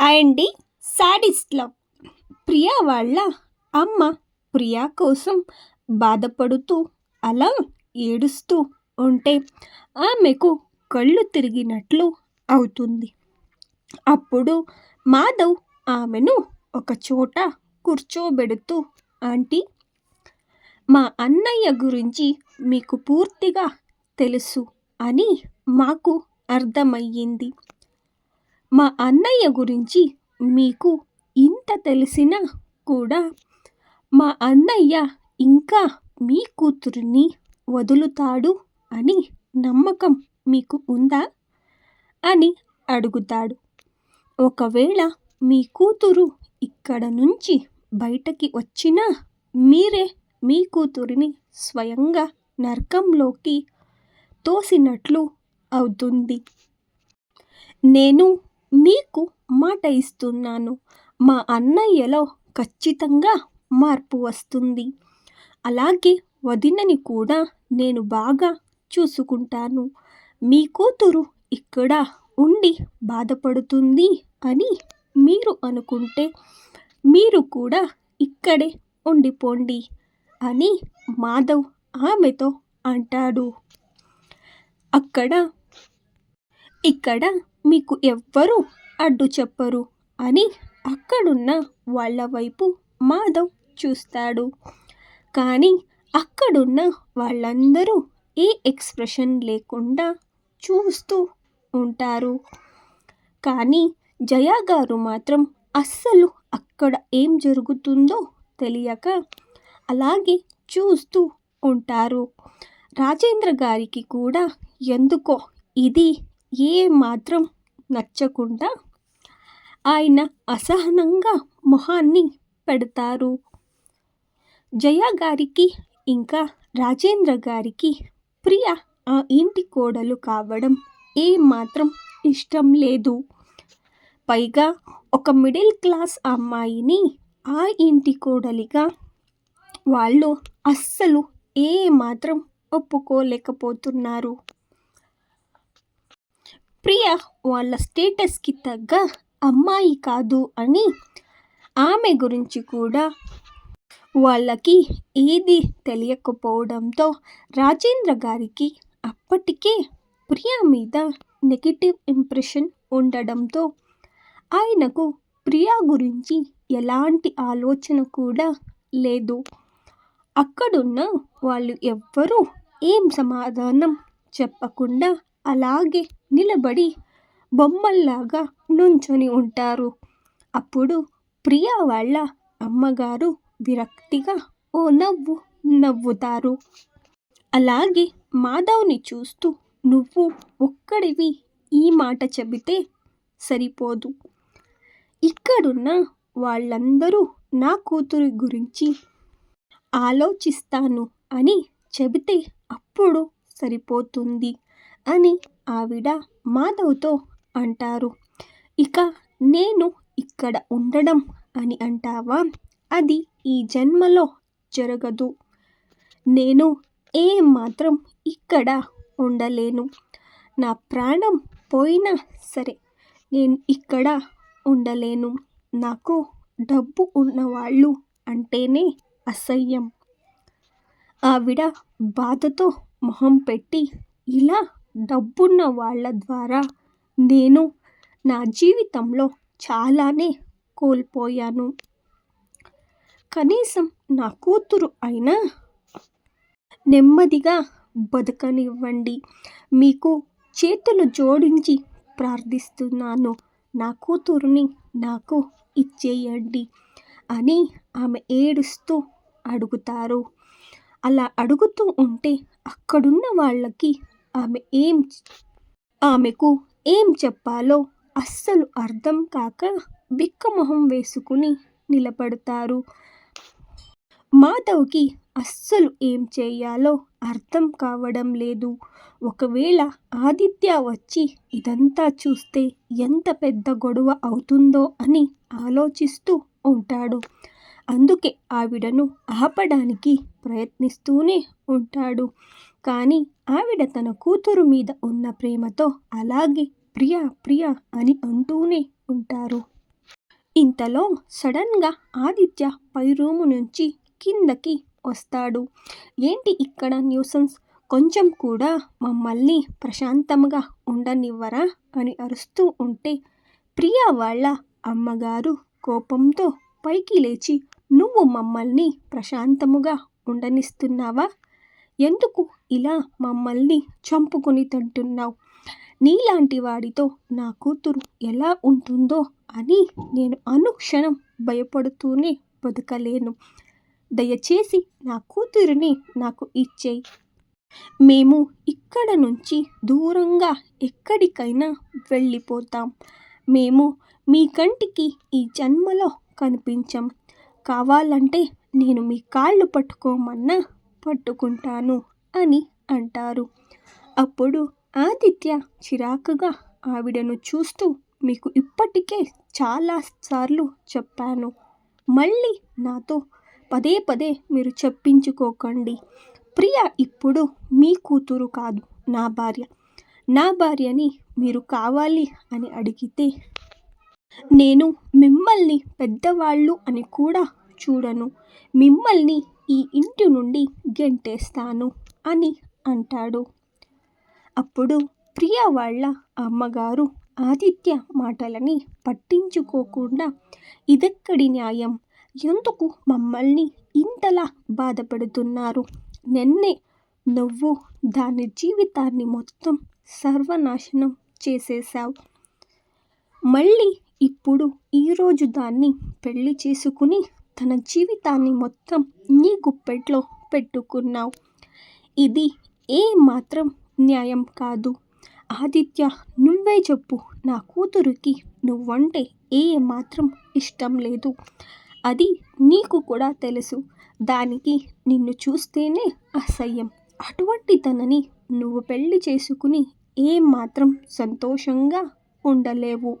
అండి sadist love Priya వాళ్ళ అమ్మ ప్రియా కోసం బాధపడుతూ అలా ఏడుస్తూ ఉంటే ఆమెకు కళ్ళు తిరిగినట్లు అవుతుంది. అప్పుడు మాధవ్ ఆమెను ఒక చోట కూర్చోబెడుతూ ఆంటీ మా అన్నయ్య గురించి మీకు పూర్తిగా తెలుసు అని మాకు అర్థమయ్యింది. మా అన్నయ్య గురించి మీకు ఇంత తెలిసినా కూడా మా అన్నయ్య ఇంకా మీ కూతురిని వదులుతాడు అని నమ్మకం మీకు ఉందా? అని అడుగుతాడు. ఒకవేళ మీ కూతురు ఇక్కడ నుంచి బయటకి వచ్చినా మీరే మీ కూతురిని స్వయంగా నరకంలోకి తోసినట్లు అవుతుంది. నేను మీకు మాట ఇస్తున్నాను. మా అన్నయ్యలో ఖచ్చితంగా మార్పు వస్తుంది. అలాగే వదినని కూడా నేను బాగా చూసుకుంటాను. మీ కూతురు ఇక్కడ ఉండి బాధపడుతుంది అని మీరు అనుకుంటే మీరు కూడా ఇక్కడే ఉండిపోండి అని మాధవ్ ఆమెతో అంటాడు. అక్కడ ఇక్కడ మీకు ఎవ్వరూ అడ్డు చెప్పరు అని అక్కడున్న వాళ్ళ వైపు మాధవ్ చూస్తాడు. కానీ అక్కడున్న వాళ్ళందరూ ఏ ఎక్స్ప్రెషన్ లేకుండా చూస్తూ ఉంటారు. కానీ జయా గారు మాత్రం అస్సలు అక్కడ ఏం జరుగుతుందో తెలియక అలాగే చూస్తూ ఉంటారు. రాజేంద్ర గారికి కూడా ఎందుకో ఇది ఏ మాత్రం నచ్చకుండా ఆయన అసహనంగా మొహాన్ని పెడతారు. జయ గారికి ఇంకా రాజేంద్ర గారికి ప్రియ ఆ ఇంటి కోడలు కావడం ఏ మాత్రం ఇష్టం లేదు. పైగా ఒక మిడిల్ క్లాస్ అమ్మాయిని ఆ ఇంటి కోడలిగా వాళ్ళు అస్సలు ఏ మాత్రం ఒప్పుకోలేకపోతున్నారు. ప్రియ వాళ్ళ స్టేటస్కి తగ్గ అమ్మాయి కాదు అని ఆమె గురించి కూడా వాళ్ళకి ఏది తెలియకపోవడంతో రాజేంద్ర గారికి అప్పటికే ప్రియ మీద నెగిటివ్ ఇంప్రెషన్ ఉండడంతో ఆయనకు ప్రియా గురించి ఎలాంటి ఆలోచన కూడా లేదు. అక్కడున్న వాళ్ళు ఎవ్వరూ ఏం సమాధానం చెప్పకుండా అలాగే నిలబడి బొమ్మల్లాగా నుంచొని ఉంటారు. అప్పుడు ప్రియా వాళ్ళ అమ్మగారు విరక్తిగా ఓ నవ్వు నవ్వుతారు. అలాగే మాధవ్ని చూస్తూ నువ్వు ఒక్కడివి ఈ మాట చెబితే సరిపోదు. ఇక్కడున్న వాళ్ళందరూ నా కూతురి గురించి ఆలోచిస్తాను అని చెబితే అప్పుడు సరిపోతుంది. అని ఆవిడ మాధవ్తో అంటారు. ఇక నేను ఇక్కడ ఉండడం అని అంటావా? అది ఈ జన్మలో జరగదు. నేను ఏ మాత్రం ఇక్కడ ఉండలేను. నా ప్రాణం పోయినా సరే నేను ఇక్కడ ఉండలేను. నాకు డబ్బు ఉన్నవాళ్ళు అంటేనే అసహ్యం. ఆవిడ బాధతో మొహం పెట్టి ఇలా డబ్బున్న వాళ్ళ ద్వారా నేను నా జీవితంలో చాలానే కోల్పోయాను. కనీసం నా కూతురు అయినా నెమ్మదిగా బతకనివ్వండి. మీకు చేతులు జోడించి ప్రార్థిస్తున్నాను. నా కూతురుని నాకు ఇచ్చేయండి అని ఆమె ఏడుస్తూ అడుగుతారు. అలా అడుగుతూ ఉంటే అక్కడున్న వాళ్ళకి ఆమె ఏం ఆమెకు ఏం చెప్పాలో అస్సలు అర్థం కాక బిక్కమొహం వేసుకుని నిలబడతారు. మాధవ్కి అస్సలు ఏం చేయాలో అర్థం కావడం లేదు. ఒకవేళ ఆదిత్య వచ్చి ఇదంతా చూస్తే ఎంత పెద్ద గొడవ అవుతుందో అని ఆలోచిస్తూ ఉంటాడు. అందుకే ఆవిడను ఆపడానికి ప్రయత్నిస్తూనే ఉంటాడు. కానీ ఆవిడ తన కూతురు మీద ఉన్న ప్రేమతో అలాగే ప్రియా ప్రియా అని అంటూనే ఉంటారు. ఇంతలో సడన్గా ఆదిత్య పై రూము నుంచి కిందకి వస్తాడు. ఏంటి ఇక్కడ న్యూసెన్స్? కొంచెం కూడా మమ్మల్ని ప్రశాంతంగా ఉండనివ్వరా? అని అరుస్తూ ఉంటే ప్రియా వాళ్ళ అమ్మగారు కోపంతో పైకి లేచి నువ్వు మమ్మల్ని ప్రశాంతముగా ఉండనిస్తున్నావా? ఎందుకు ఇలా మమ్మల్ని చంపుకుని తింటున్నావు. నీలాంటి వాడితో నా కూతురు ఎలా ఉంటుందో అని నేను అనుక్షణం భయపడుతూనే బతకలేను. దయచేసి నా కూతురిని నాకు ఇచ్చేయి. మేము ఇక్కడ నుంచి దూరంగా ఎక్కడికైనా వెళ్ళిపోతాం. మేము మీ కంటికి ఈ జన్మలో కనిపించం. కావాలంటే నేను మీ కాళ్ళు పట్టుకోమన్నా పట్టుకుంటాను. అని అంటారు. అప్పుడు ఆదిత్య చిరాకుగా ఆవిడను చూస్తూ మీకు ఇప్పటికే చాలా సార్లు చెప్పాను. మళ్ళీ నాతో పదే పదే మీరు చెప్పించుకోకండి. ప్రియ ఇప్పుడు మీ కూతురు కాదు నా భార్య. నా భార్యని మీరు కావాలి అని అడిగితే నేను మిమ్మల్ని పెద్దవాళ్ళు అని కూడా చూడను. మిమ్మల్ని ఈ ఇంటి నుండి గెంటేస్తాను. అని అంటాడు. అప్పుడు ప్రియ వాళ్ళ అమ్మగారు ఆదిత్య మాటలని పట్టించుకోకుండా ఇదెక్కడి న్యాయం? ఎందుకు మమ్మల్ని ఇంతలా బాధపడుతున్నారు? నిన్నే నువ్వు దాని జీవితాన్ని మొత్తం సర్వనాశనం చేసేశావు. మళ్ళీ ఇప్పుడు ఈరోజు దాన్ని పెళ్ళి చేసుకుని తన జీవితాన్ని మొత్తం నీ గుప్పెట్లో పెట్టుకున్నావు. ఇది ఏ మాత్రం న్యాయం కాదు. ఆదిత్య నువ్వే చెప్పు. నా కూతురికి నువ్వంటే ఏ మాత్రం ఇష్టం లేదు. అది నీకు కూడా తెలుసు. దానికి నిన్ను చూస్తేనే అసహ్యం. అటువంటి తనని నువ్వు పెళ్ళి చేసుకుని ఏ మాత్రం సంతోషంగా ఉండలేవు.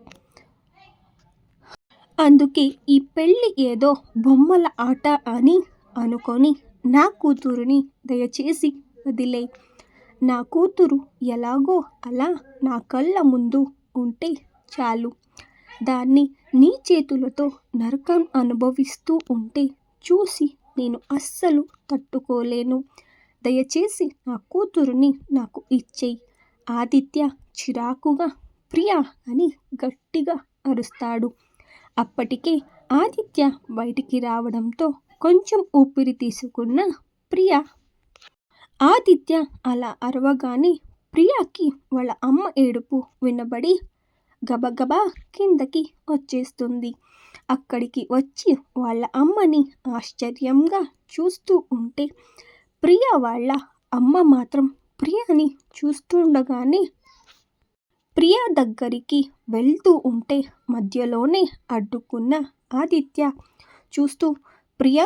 అందుకే ఈ పెళ్ళి ఏదో బొమ్మల ఆట అని అనుకొని నా కూతురుని దయచేసి వదిలే. నా కూతురు ఎలాగో అలా నా కళ్ళ ముందు ఉంటే చాలు. దాన్ని నీ చేతులతో నరకం అనుభవిస్తూ ఉంటే చూసి నేను అస్సలు తట్టుకోలేను. దయచేసి నా కూతురుని నాకు ఇచ్చేయి. ఆదిత్య చిరాకుగా ప్రియా అని గట్టిగా అరుస్తాడు. అప్పటికే ఆదిత్య బయటికి రావడంతో కొంచెం ఊపిరి తీసుకున్న ప్రియా ఆదిత్య అలా అరవగానే ప్రియాకి వాళ్ళ అమ్మ ఏడుపు వినబడి గబగబా కిందకి వచ్చేస్తుంది. అక్కడికి వచ్చి వాళ్ళ అమ్మని ఆశ్చర్యంగా చూస్తూ ఉంటే ప్రియ వాళ్ళ అమ్మ మాత్రం ప్రియని చూస్తుండగానే ప్రియ దగ్గరికి వెళ్తూ ఉంటే మధ్యలోనే అడ్డుకున్న ఆదిత్య చూస్తూ ప్రియ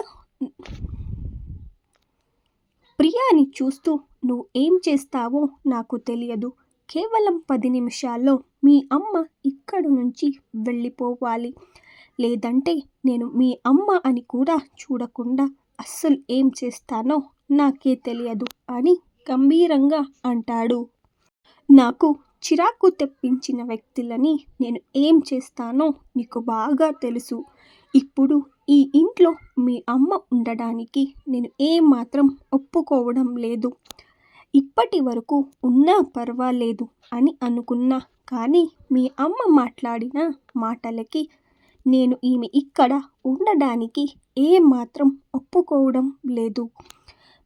ప్రియాని చూస్తూ నువ్వు ఏం చేస్తావో నాకు తెలియదు. కేవలం పది నిమిషాల్లో మీ అమ్మ ఇక్కడి నుంచి వెళ్ళిపోవాలి. లేదంటే నేను మీ అమ్మ అని కూడా చూడకుండా అస్సలు ఏం చేస్తానో నాకే తెలియదు అని గంభీరంగా అంటాడు. నాకు చిరాకు తెప్పించిన వ్యక్తులని నేను ఏం చేస్తానో నీకు బాగా తెలుసు. ఇప్పుడు ఈ ఇంట్లో మీ అమ్మ ఉండడానికి నేను ఏమాత్రం ఒప్పుకోవడం లేదు. ఇప్పటి వరకు ఉన్నా పర్వాలేదు అని అనుకున్నా. కానీ మీ అమ్మ మాట్లాడిన మాటలకి నేను ఈమె ఇక్కడ ఉండడానికి ఏమాత్రం ఒప్పుకోవడం లేదు.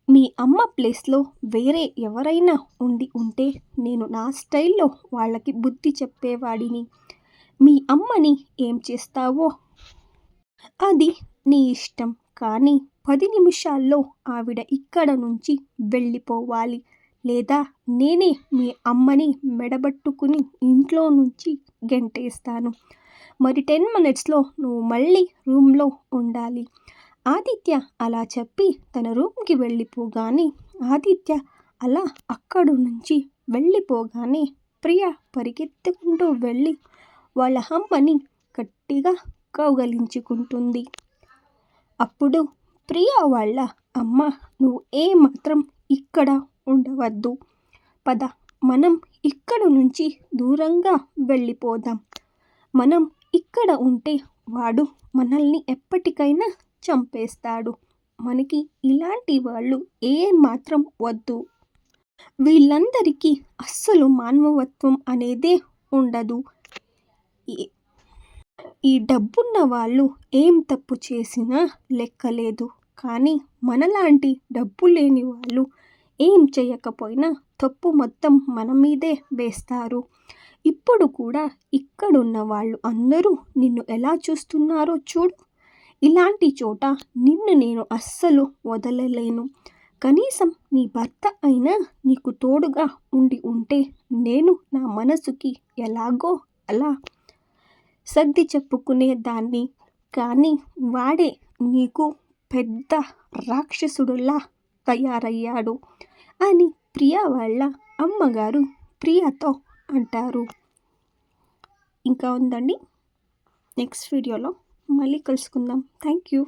మీ అమ్మ ప్లేస్లో వేరే ఎవరైనా ఉండి ఉంటే నేను నా స్టైల్లో వాళ్ళకి బుద్ధి చెప్పేవాడిని. మీ అమ్మని ఏం చేస్తావో అది నీ ఇష్టం. కానీ పది నిమిషాల్లో ఆవిడ ఇక్కడ నుంచి వెళ్ళిపోవాలి. లేదా నేనే మీ అమ్మని మెడబట్టుకుని ఇంట్లో నుంచి గెంటేస్తాను. మరి టెన్ మినిట్స్లో నువ్వు మళ్ళీ రూమ్లో ఉండాలి. ఆదిత్య అలా చెప్పి తన రూమ్కి వెళ్ళిపోగానే ఆదిత్య అలా అక్కడి నుంచి వెళ్ళిపోగానే ప్రియ పరిగెత్తుకుంటూ వెళ్ళి వాళ్ళ అమ్మని గట్టిగా కౌగలించుకుంటుంది అప్పుడు ప్రియా వాళ్ళ అమ్మ నువ్వు ఏ మాత్రం ఇక్కడ ఉండవద్దు. పద మనం ఇక్కడ నుంచి దూరంగా వెళ్ళిపోదాం. మనం ఇక్కడ ఉంటే వాడు మనల్ని ఎప్పటికైనా చంపేస్తాడు. మనకి ఇలాంటి వాళ్ళు ఏ మాత్రం వద్దు. వీళ్ళందరికీ అస్సలు మానవత్వం అనేదే ఉండదు. ఈ డబ్బున్న వాళ్ళు ఏం తప్పు చేసినా లెక్కలేదు. కానీ మనలాంటి డబ్బు లేని వాళ్ళు ఏం చేయకపోయినా తప్పు మొత్తం మన మీదే వేస్తారు. ఇప్పుడు కూడా ఇక్కడున్న వాళ్ళు అందరూ నిన్ను ఎలా చూస్తున్నారో చూడు. ఇలాంటి చోట నిన్ను నేను అస్సలు వదలలేను. కనీసం నీ భర్త అయినా నీకు తోడుగా ఉండి ఉంటే నేను నా మనసుకి ఎలాగో అలా సర్ది చెప్పుకునే దాన్ని. కానీ వాడే నీకు పెద్ద రాక్షసుడులా తయారయ్యాడు అని ప్రియా వాళ్ళ అమ్మగారు ప్రియాతో అంటారు. ఇంకా ఉందండి. నెక్స్ట్ వీడియోలో మళ్ళీ కలుసుకుందాం. Thank you.